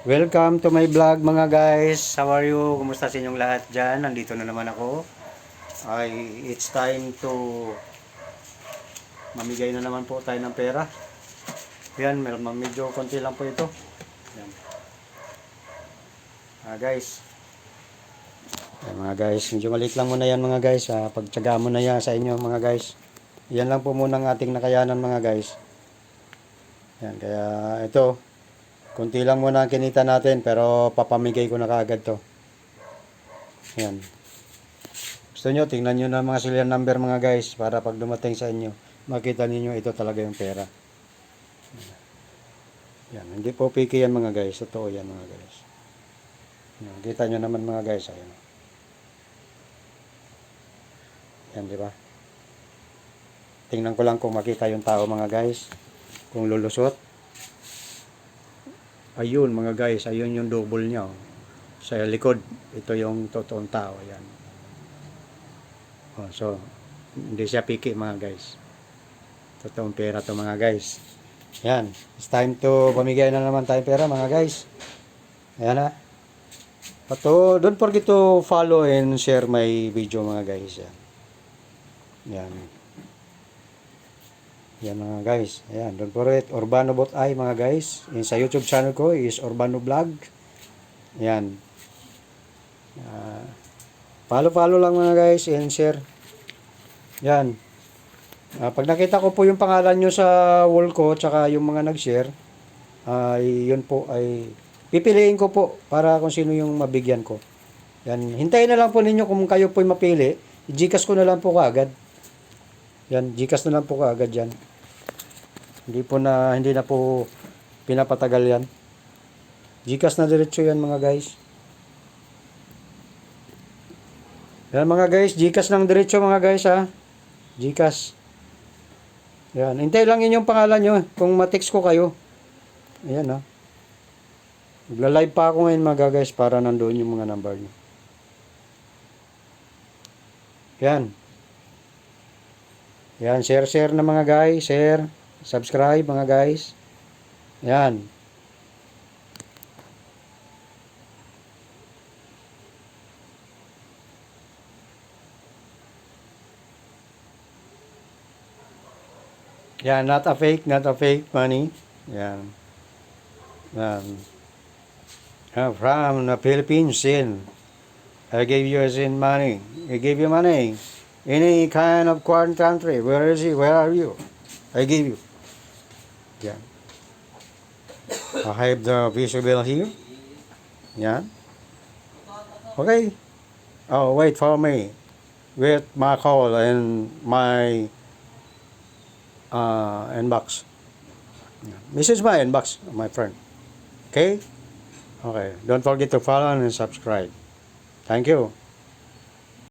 Welcome to my vlog mga guys. How are you? Kumusta sa inyong lahat dyan? Nandito na naman ako. Ay, it's time to mamigay na naman po tayo ng pera. Yan, medyo konti lang po ito. Yan. Ah, guys. Yan, mga guys, medyo maliit lang muna yan mga guys. Ah, pagtsaga mo na yan sa inyo mga guys. Yan lang po muna ang ating nakayanan mga guys. Yan, kaya ito, Kunti lang muna ang kinita natin pero papamigay ko na kaagad to. Yan. Gusto nyo, tingnan nyo na mga serial number mga guys para pag dumating sa inyo, makita ninyo ito talaga yung pera. Yan, hindi po piki yan mga guys. Totoo yan mga guys. Yan, kita nyo naman mga guys. Ayan. Yan, di ba? Tingnan ko lang kung makita yung tao mga guys. Kung lulusot. Ayun mga guys, ayun yung double niya. oh. Sa likod, ito yung totoong tao. Yan. Oh, so, hindi siya piki mga guys. Totoong pera to mga guys. Yan. It's time to pamigay na naman tayong pera mga guys. Ayan na. Pato, don't forget to follow and share my video mga guys. Yan. Yan. Yan mga guys. Ayan, don't forget Urbano Bot Ay mga guys. Yung sa YouTube channel ko is Urbano Vlog. Ayan. Ah, follow-follow lang mga guys and share. Yan. Ah, pag nakita ko po yung pangalan nyo sa wall ko tsaka yung mga nag-share, ay yun po ay pipiliin ko po para kung sino yung mabigyan ko. Yan. Hintayin na lang po ninyo kung kayo po mapili. Gcash ko na lang po kaagad. Yan, Gcash na lang po kaagad yan. Hindi po na, hindi na po pinapatagal yan. Gcash na diretso yan mga guys. Yan mga guys, Gcash ng diretso mga guys ha. Gcash. Yan, hintay lang inyong pangalan nyo kung matext ko kayo. Ayan ha. Magla-live pa ako ngayon mga guys para nandoon yung mga number nyo. Yan. Yan, share, share na mga guys, share, subscribe mga guys. Yan. Yan, not a fake, not a fake money. Yan. Uh, from the Philippines, in. I gave you as in money. I gave you money. Any kind of foreign country. Where is he? Where are you? I give you. Yeah. I have the visible here. Yeah. Okay. Oh, wait for me. With my call and my uh, inbox. Message my inbox, my friend. Okay? Okay. Don't forget to follow and subscribe. Thank you.